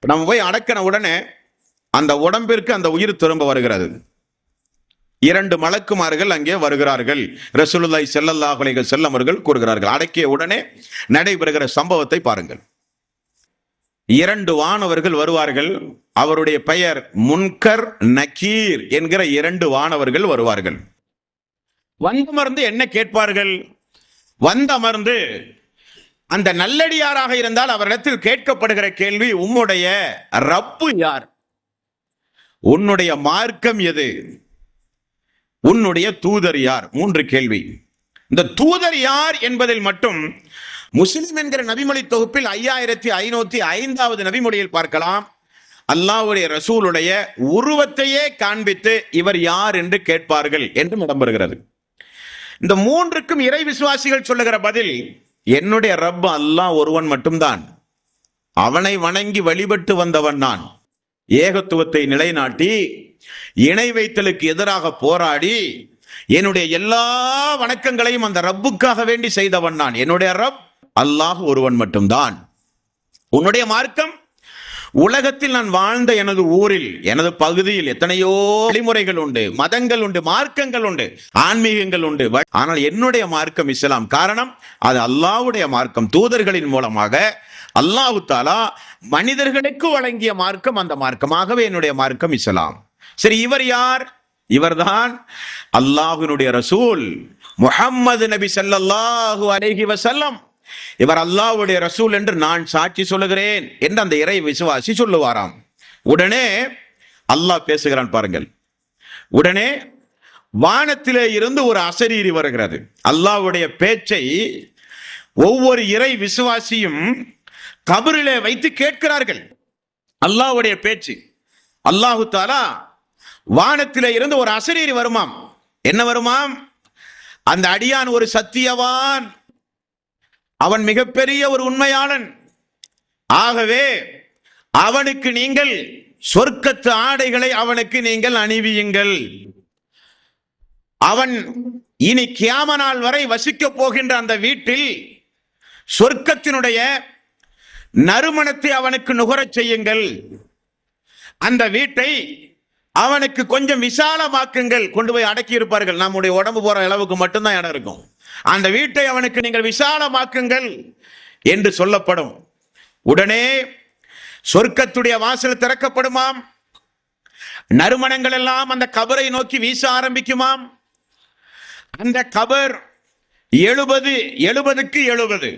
நம்ம போய் அடக்கின உடனே அந்த உடம்பிற்கு அந்த உயிர் திரும்ப வருகிறது. இரண்டு மலக்குமார்கள் அங்கே வருகிறார்கள். ரசூலுல்லாய் ஸல்லல்லாஹு செல்லமர்கள் அவர்கள் கூறுகிறார்கள் அடக்கிய உடனே நடைபெறுகிற சம்பவத்தை பாருங்கள். இரண்டு வானவர்கள் வருவார்கள். அவருடைய பெயர் முன்கர் நக்கீர் என்கிற இரண்டு வானவர்கள் வருவார்கள். வந்தமர்ந்து என்ன கேட்பார்கள்? வந்தமர்ந்து அந்த நல்லடியாராக இருந்தால் அவரிடத்தில் கேட்கப்படுகிற கேள்வி உம்முடைய ரப்பு யார்? உன்னுடைய மார்க்கம் எது? உன்னுடைய தூதர் யார்? மூன்று கேள்வி. இந்த தூதர் யார் என்பதில் மட்டும் முஸ்லிம் என்கிற நபிமொழி தொகுப்பில் ஐயாயிரத்தி ஐநூத்தி ஐந்தாவது நபிமொழியில் பார்க்கலாம். அல்லாஹ்வுடைய ரசூலுடைய உருவத்தையே காண்பித்து இவர் யார் என்று கேட்பார்கள் என்றும் இடம்பெறுகிறது இந்த மூன்றுக்கும் இறை விசுவாசிகள் சொல்லுகிற பதில் என்னுடைய ரப் அல்லாஹ் ஒருவன் மட்டும்தான். அவனை வணங்கி வழிபட்டு வந்தவன் நான். ஏகத்துவத்தை நிலைநாட்டி இணை வைத்தலுக்கு எதிராக போராடி என்னுடைய எல்லா வணக்கங்களையும் அந்த ரப்புக்காக வேண்டி செய்தவன் நான். என்னுடைய ரப் அல்லாஹ் ஒருவன் மட்டும்தான். உன்னுடைய மார்க்கம் உலகத்தில் நான் வாழ்ந்த எனது ஊரில் எனது பகுதியில் எத்தனையோ வழிமுறைகள் உண்டு மதங்கள் உண்டு மார்க்கங்கள் உண்டு ஆன்மீகங்கள் உண்டு. ஆனால் என்னுடைய மார்க்கம் இஸ்லாம். காரணம் அது அல்லாவுடைய மார்க்கம். தூதர்களின் மூலமாக அல்லாஹு தாலா மனிதர்களுக்கு வழங்கிய மார்க்கம் அந்த மார்க்கமாகவே என்னுடைய மார்க்கம் இஸ்லாம். சரி இவர் யார்? இவர்தான் அல்லாஹுனுடைய ரசூல் முஹம்மது நபி ஸல்லல்லாஹு அலைஹி வசல்லம் இவர் அல்லாவுடைய ரசூல் என்று நான் சாட்சி சொல்லுகிறேன் என்று அந்த இறை விசுவாசி சொல்லுவாராம். உடனே அல்லாஹ் பேசுகிறான் பாருங்கள். உடனே வானத்திலே இருந்து ஒரு அசரீரி வருகிறது. அல்லாஹ்வுடைய பேச்சை ஒவ்வொரு இறை விசுவாசியும் கபரிலே வைத்து கேட்கிறார்கள். அல்லாஹ்வுடைய பேச்சு. அல்லாஹு தாலா வானத்திலே இருந்து ஒரு அசரீரி வருமாம். என்ன வருமாம்? அந்த அடியான் ஒரு சத்தியவான். அவன் மிகப்பெரிய ஒரு உண்மையாளன். ஆகவே அவனுக்கு நீங்கள் சொர்க்கத்து ஆடைகளை அவனுக்கு நீங்கள் அணிவியுங்கள். அவன் இனி கியாம நாள் வரை வசிக்கப் போகின்ற அந்த வீட்டில் சொர்க்கத்தினுடைய நறுமணத்தை அவனுக்கு நுகரச் செய்யுங்கள். அந்த வீட்டை அவனுக்கு கொஞ்சம் விசாலமாக்குங்கள். கொண்டு போய் அடக்கி இருப்பார்கள் நம்முடைய உடம்பு போற அளவுக்கு மட்டும்தான் இடம் இருக்கும். அந்த வீட்டை அவனுக்கு நீங்கள் விசாலமாக்குங்கள் என்று சொல்லப்படும். உடனே சொர்க்கத்துடைய வாசல் திறக்கப்படுமாம். நறுமணங்கள் எல்லாம் அந்த கபரை நோக்கி வீச ஆரம்பிக்குமாம். அந்த கபர் எழுபது எழுபதுக்கு எழுபது.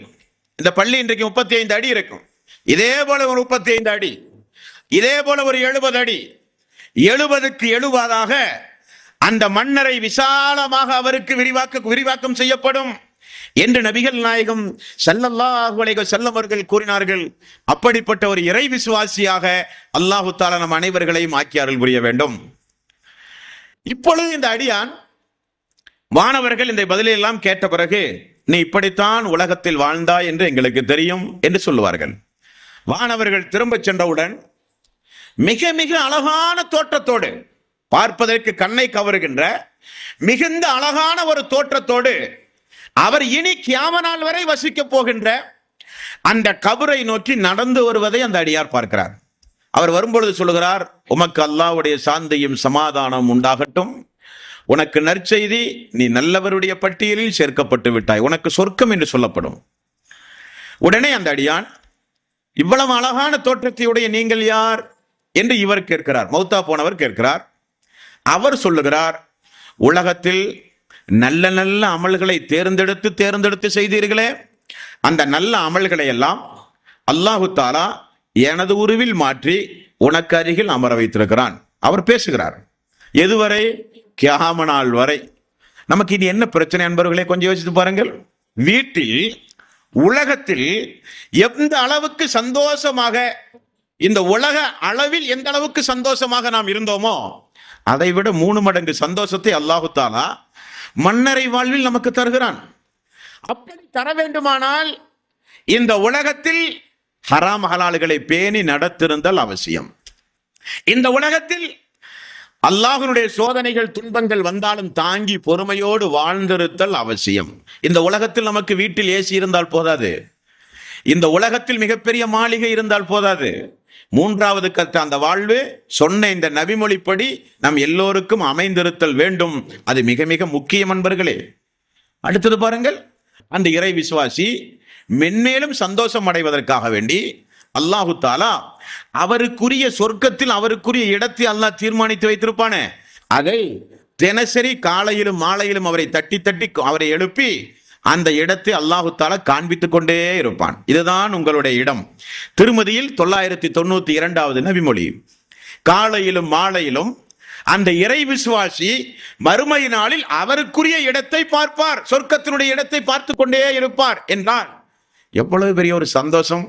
இந்த பள்ளி இன்றைக்கு முப்பத்தி ஐந்து அடி இருக்கும். இதே போல ஒரு முப்பத்தி ஐந்து அடி. இதே போல ஒரு எழுபது அடி. எழுபதுக்கு எழுபதாக அந்த மன்னரை விசாலமாக அவருக்கு விரிவாக்க விரிவாக்கம் செய்யப்படும் என்று நபிகள் நாயகம் செல்லல்லாஹுலேக செல்லவர்கள் கூறினார்கள். அப்படிப்பட்ட ஒரு இறை விசுவாசியாக அல்லாஹு தாலா நம் அனைவர்களையும் ஆக்கியார்கள் புரிய வேண்டும். இப்பொழுது இந்த அடியான் வானவர்கள் இந்த பதிலெல்லாம் கேட்ட பிறகு நீ இப்படித்தான் உலகத்தில் வாழ்ந்தாய் என்று எங்களுக்கு தெரியும் என்று சொல்லுவார்கள். வானவர்கள் திரும்பச் சென்றவுடன் மிக மிக அழகான தோற்றத்தோடு பார்ப்பதற்கு கண்ணை கவருகின்ற மிகுந்த அழகான ஒரு தோற்றத்தோடு அவர் இனி கியாம நாள் வரை வசிக்கப் போகின்ற அந்த கபரை நோக்கி நடந்து வருவதை அந்த அடியார் பார்க்கிறார். அவர் வரும்பொழுது சொல்லுகிறார் உமக்கு அல்லாவுடைய சாந்தியும் சமாதானம் உண்டாகட்டும். உனக்கு நற்செய்தி நீ நல்லவருடைய பட்டியலில் சேர்க்கப்பட்டு விட்டாய். உனக்கு சொர்க்கம் என்று சொல்லப்படும். உடனே அந்த அடியான் இவ்வளவு அழகான தோற்றத்தையுடைய நீங்கள் யார்? என்று இவர் கேட்கிறார். மௌத்தா போனவர் கேட்கிறார் அவர் சொல்லுகிறார் உலகத்தில் நல்ல நல்ல அமல்களை தேர்ந்தெடுத்து தேர்ந்தெடுத்து செய்தீர்களே. அந்த நல்ல அமல்களை எல்லாம் அல்லாஹு தாலா எனது உருவில் மாற்றி உனக்கு அருகில் அமர வைத்திருக்கிறான். அவர் பேசுகிறார் எதுவரை? கியாம நாள் வரை. நமக்கு இனி என்ன பிரச்சனை என்பவர்களே கொஞ்சம் யோசித்து பாருங்கள். வீட்டில் உலகத்தில் எந்த அளவுக்கு சந்தோஷமாக இந்த உலக அளவில் எந்த அளவுக்கு சந்தோஷமாக நாம் இருந்தோமோ அதை விட மூணு மடங்கு சந்தோஷத்தை அல்லாஹு தாலா மன்னரை வாழ்வில் நமக்கு தருகிறான். அப்படி தர வேண்டுமானால் இந்த உலகத்தில் ஹராம் ஹலால்களை பேணி நடத்திருந்தல் அவசியம். இந்த உலகத்தில் அல்லாஹனுடைய சோதனைகள் துன்பங்கள் வந்தாலும் தாங்கி பொறுமையோடு வாழ்ந்திருத்தல் அவசியம். இந்த உலகத்தில் நமக்கு வீட்டில் ஏசி இருந்தால் போதாது. இந்த உலகத்தில் மிகப்பெரிய மாளிகை இருந்தால் போதாது. மூன்றாவது கற்ற அந்த வாழ்வு சொன்ன இந்த நபிமொழிப்படி நம் எல்லோருக்கும் அமைந்திருத்தல் வேண்டும். அது மிக மிக முக்கியம் அன்பர்களே. அடுத்தது பாருங்கள். அந்த இறை விசுவாசி மென்மேலும் சந்தோஷம் அடைவதற்காக வேண்டி அல்லாஹு தாலா அவருக்குரிய சொர்க்கத்தில் அவருக்குரிய இடத்தை அல்லாஹ் தீர்மானித்து வைத்திருப்பானே. அதை தினசரி காலையிலும் மாலையிலும் அவரை தட்டி தட்டி அவரை எழுப்பி அந்த இடத்தை அல்லாஹு தாலா காண்பித்துக் கொண்டே இருப்பான். இதுதான் உங்களுடைய இடம். திருமதியில் தொள்ளாயிரத்தி தொண்ணூத்தி இரண்டாவது நபிமொழி. காலையிலும் மாலையிலும் அந்த இறை விசுவாசி மறுமை நாளில் அவருக்குரிய இடத்தை பார்ப்பார். சொர்க்கத்தினுடைய இடத்தை பார்த்து கொண்டே இருப்பார் என்றார் எவ்வளவு பெரிய ஒரு சந்தோஷம்.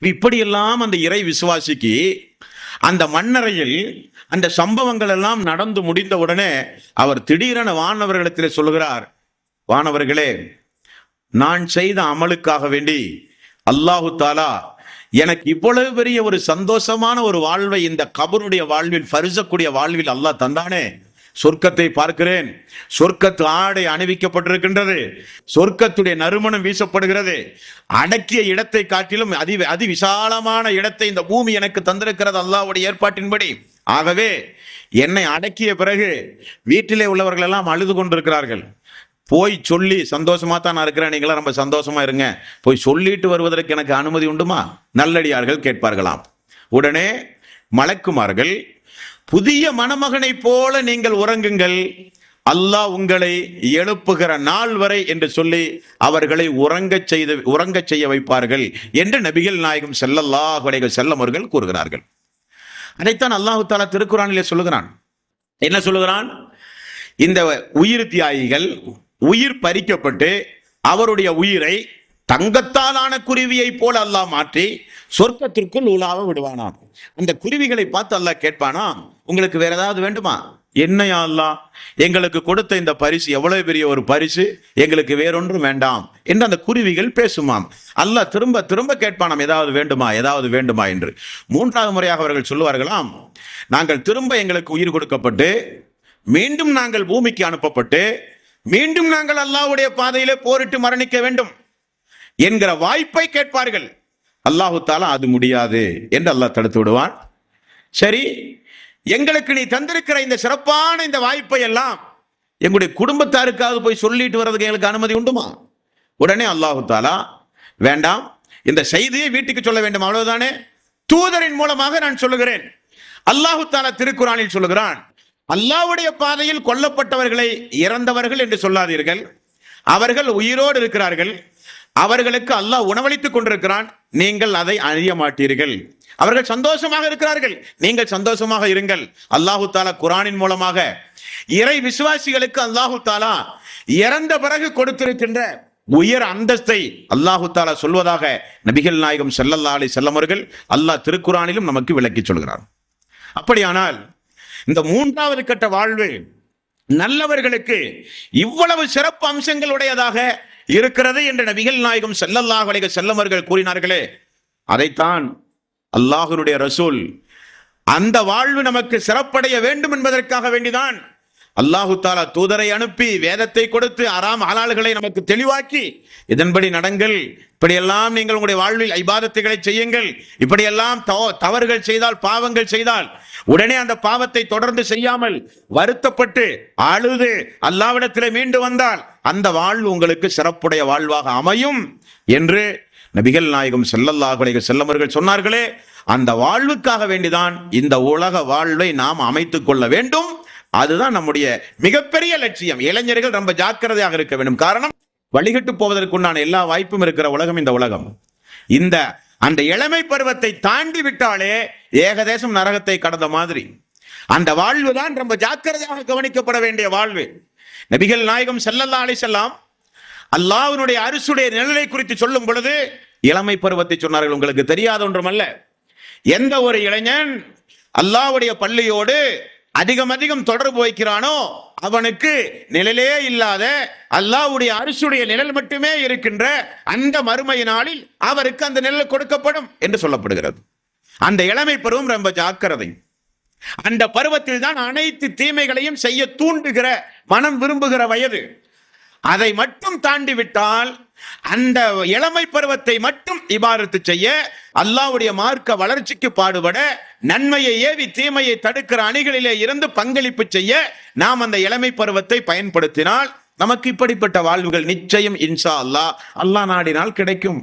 இப்படியெல்லாம் அந்த இறை விசுவாசிக்கு அந்த மண்ணறையில் அந்த சம்பவங்கள் எல்லாம் நடந்து முடிந்த உடனே அவர் திடீரென வானவர்களிடத்தில் சொல்கிறார் வானவர்களே நான் செய்த அமலுக்காக வேண்டி அல்லாஹு தாலா எனக்கு இவ்வளவு பெரிய ஒரு சந்தோஷமான ஒரு வாழ்வை இந்த கபருடைய வாழ்வில் பரிசக்கூடிய வாழ்வில் அல்லாஹ் தந்தானே. சொர்க்கத்தை பார்க்கிறேன். சொர்க்கத்து ஆடை அணிவிக்கப்பட்டிருக்கின்றது. சொர்க்கத்துடைய நறுமணம் வீசப்படுகிறது. அடக்கிய இடத்தை காட்டிலும் அதி அதி விசாலமான இடத்தை இந்த பூமி எனக்கு தந்திருக்கிறது அல்லாஹ்வுடைய ஏற்பாட்டின்படி. ஆகவே என்னை அடக்கிய பிறகு வீட்டிலே உள்ளவர்கள் எல்லாம் அழுது கொண்டிருக்கிறார்கள். போய் சொல்லி சந்தோஷமா தான் நான் இருக்கிறேன். நீங்களாம் ரொம்ப சந்தோஷமா இருங்க. போய் சொல்லிட்டு வருவதற்கு எனக்கு அனுமதி உண்டுமா? நல்லடியார்கள் கேட்பார்களாம். உடனே மலக்குமார்கள் புதிய மணமகனைப் போல நீங்கள் உறங்குங்கள். அல்லாஹ் உங்களை எழுப்புகிற நாள் வரை என்று சொல்லி அவர்களை உறங்கச் செய்து உறங்கச் செய்ய வைப்பார்கள் என்று நபிகள் நாயகம் ஸல்லல்லாஹு அலைஹி செல்லம் அவர்கள் கூறுகிறார்கள். அதைத்தான் அல்லாஹு தாலா திருக்குறானிலே சொல்லுகிறான். என்ன சொல்லுகிறான்? இந்த உயிர் தியாகிகள் உயிர் பறிக்கப்பட்டு அவருடைய உயிரை தங்கத்தாலான குருவியை போல அல்லாஹ் மாற்றி சொர்க்கத்திற்குள் உலாவ விடுவானாம். அந்த குருவிகளை பார்த்து அல்லாஹ் கேட்பானா உங்களுக்கு வேற ஏதாவது வேண்டுமா? என்னையா அல்லாஹ்? எங்களுக்கு கொடுத்த இந்த பரிசு எவ்வளவு பெரிய ஒரு பரிசு? எங்களுக்கு வேறொன்றும் வேண்டாம் என்று அந்த குருவிகள் பேசுமாம். அல்லாஹ் திரும்ப திரும்ப கேட்பானாம் ஏதாவது வேண்டுமா? ஏதாவது வேண்டுமா? என்று. மூன்றாவது முறையாக அவர்கள் சொல்லுவார்களாம் நாங்கள் திரும்ப எங்களுக்கு உயிர் கொடுக்கப்பட்டு மீண்டும் நாங்கள் பூமிக்கு அனுப்பப்பட்டு மீண்டும் நாங்கள் அல்லாஹ்வுடைய பாதையிலே போரிட்டு மரணிக்க வேண்டும் என்கிற வாய்ப்பை கேட்பார்கள். அல்லாஹு தாலா அது முடியாது என்று அல்லாஹ் தடுத்து விடுவான். சரி எங்களுக்கு நீ தந்திருக்கிற இந்த சிறப்பான இந்த வாய்ப்பை எல்லாம் எங்களுடைய குடும்பத்தாருக்காவது போய் சொல்லிட்டு வர்றதுக்கு எங்களுக்கு அனுமதி உண்டுமா? உடனே அல்லாஹு தாலா வேண்டாம் இந்த செய்தியை வீட்டுக்கு சொல்ல வேண்டும். அவ்வளவுதானே? தூதரின் மூலமாக நான் சொல்லுகிறேன். அல்லாஹு தாலா திருக்குறானில் சொல்லுகிறான். அல்லாஹ்வுடைய பாதையில் கொல்லப்பட்டவர்களை இறந்தவர்கள் என்று சொல்லாதீர்கள். அவர்கள் உயிரோடு இருக்கிறார்கள். அவர்களுக்கு அல்லாஹ் உணவளித்துக் கொண்டிருக்கிறான். நீங்கள் அதை அறிய மாட்டீர்கள். அவர்கள் சந்தோஷமாக இருக்கிறார்கள். நீங்கள் சந்தோஷமாக இருங்கள். அல்லாஹு தாலா குரானின் மூலமாக இறை விசுவாசிகளுக்கு அல்லாஹு தாலா இறந்த பிறகு கொடுத்திருக்கின்ற உயர் அந்தஸ்தை அல்லாஹு தாலா சொல்வதாக நபிகள் நாயகம் செல்லல்லா அலி செல்லமர்கள் அல்லாஹ் திருக்குறானிலும் நமக்கு விளக்கி சொல்கிறார். அப்படியானால் இந்த மூன்றாவது கட்ட வாழ்வு நல்லவர்களுக்கு இவ்வளவு சிறப்பு அம்சங்களுடையதாக இருக்கிறது என்று நபிகள் நாயகம் செல்லல்லாஹ் அலைஹி செல்லவர்கள் கூறினார்களே. அதைத்தான் அல்லாஹ்வுடைய ரசூல் அந்த வாழ்வு நமக்கு சிறப்படைய வேண்டும் என்பதற்காக வேண்டிதான். அல்லாஹு தாலா தூதரை அனுப்பி வேதத்தை கொடுத்து அறாம் ஹலால்களை நமக்கு தெளிவாக்கி இதன்படி நடங்கள் இப்படியெல்லாம் நீங்கள் உங்களுடைய வாழ்வில் ஐபாதத்துகளை செய்யுங்கள் இப்படியெல்லாம் தவ- தவறுகள் செய்தால் பாவங்கள் செய்தால் உடனே அந்த பாவத்தை தொடர்ந்து செய்யாமல் வருத்தப்பட்டு அழுது அல்லாவிடத்திலே மீண்டு வந்தால் அந்த வாழ்வு உங்களுக்கு சிறப்புடைய வாழ்வாக அமையும் என்று நபிகள் நாயகம் செல்லல்லாஹுடைய செல்லமர்கள் சொன்னார்களே. அந்த வாழ்வுக்காக வேண்டிதான் இந்த உலக வாழ்வை நாம் அமைத்துக் கொள்ள வேண்டும். அதுதான் நம்முடைய மிகப்பெரிய லட்சியம். இளைஞர்கள் ரொம்ப ஜாக்கிரதையாக இருக்க வேண்டும். காரணம் வழிகட்டு போவதற்குண்டான எல்லா வாய்ப்பும் இருக்கிற உலகம் இந்த உலகம். இந்த அந்த இளமை பருவத்தை தாண்டி விட்டாலே ஏகதேசம் நரகத்தை கடந்த மாதிரி. அந்த வாழ்வு தான் ரொம்ப ஜாக்கிரதையாக கவனிக்கப்பட வேண்டிய வாழ்வு. நபிகள் நாயகம் செல்லல்லா அலை செல்லாம் அல்லாஹ்வினுடைய அரசுடைய நிழலை குறித்து சொல்லும் பொழுது இளமை பருவத்தை சொன்னார்கள் உங்களுக்கு தெரியாத ஒன்றுமல்ல. எந்த ஒரு இளைஞன் அல்லாஹ்வுடைய பள்ளியோடு அதிகம் அதிகம் தொடர்பு வைக்கிறானோ அவனுக்கு நிழலே இல்லாத அல்லாஹ்வுடைய அரிசுடைய நிழல் மட்டுமே இருக்கின்ற அந்த மறுமை நாளில் அவருக்கு அந்த நிழல் கொடுக்கப்படும் என்று சொல்லப்படுகிறது. அந்த இளமை பருவம் ரொம்ப ஜாக்கிரதை. அந்த பருவத்தில் தான் அனைத்து தீமைகளையும் செய்ய தூண்டுகிற மனம் விரும்புகிற வயது. அதை மட்டும் தாண்டி விட்டால் அந்த இளமை பருவத்தை மட்டும் இபாரத்து செய்ய அல்லாவுடைய மார்க்க வளர்ச்சிக்கு பாடுபட நன்மையை ஏவி தீமையை தடுக்கிற அணிகளிலே இருந்து பங்களிப்பு செய்ய நாம் அந்த இளமை பருவத்தை பயன்படுத்தினால் நமக்கு இப்படிப்பட்ட வாழ்வுகள் நிச்சயம் இன்சா அல்லா அல்லா நாடினால் கிடைக்கும்.